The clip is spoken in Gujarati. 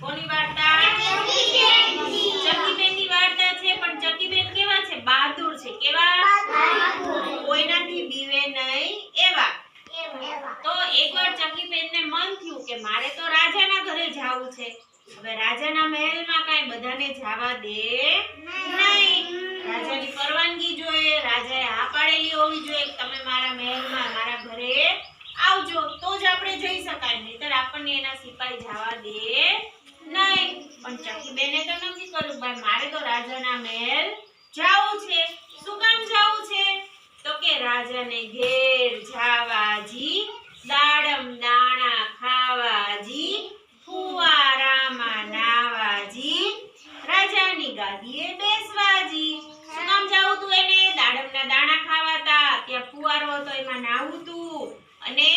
કોની વાર્તા? ચકીબેનની વાર્તા છે, પણ ચકીબેન કેવા છે? બહાદુર છે. કેવા? કોઈનાથી બીવે નહીં એવા. તો એકવાર ચકીબેન ને મન થયું કે મારે તો રાજાના ઘરે જવું છે. હવે રાજાના મહેલમાં કાઈ બધાને જવા દે નહીં. રાજાની પરવાનગી જોઈએ, રાજાએ હા પાડેલી હોવી જોઈએ તમે મારા મહેલમાં મારા ઘરે આવજો. તો જ આપણે જઈ શકાય. નહીતર આપણને એના સિપાઈ જવા દે બાકી બેને તો નક્કી કર્યું ભાઈ મારે તો રાજાના મહેલ જાવું છે. શું કામ જાવું છે? તો કે રાજાને ઘેર જાવાજી, દાડમ દાણા ખાવાજી ફુવારામાં નાવાજી, રાજાની ગાદીએ બેસવાજી. શું કામ જાવું તું એને? દાડમના દાણા ખાવાતા, ત્યાં ફુવારો હતો, એમાં નાહવું તું. અને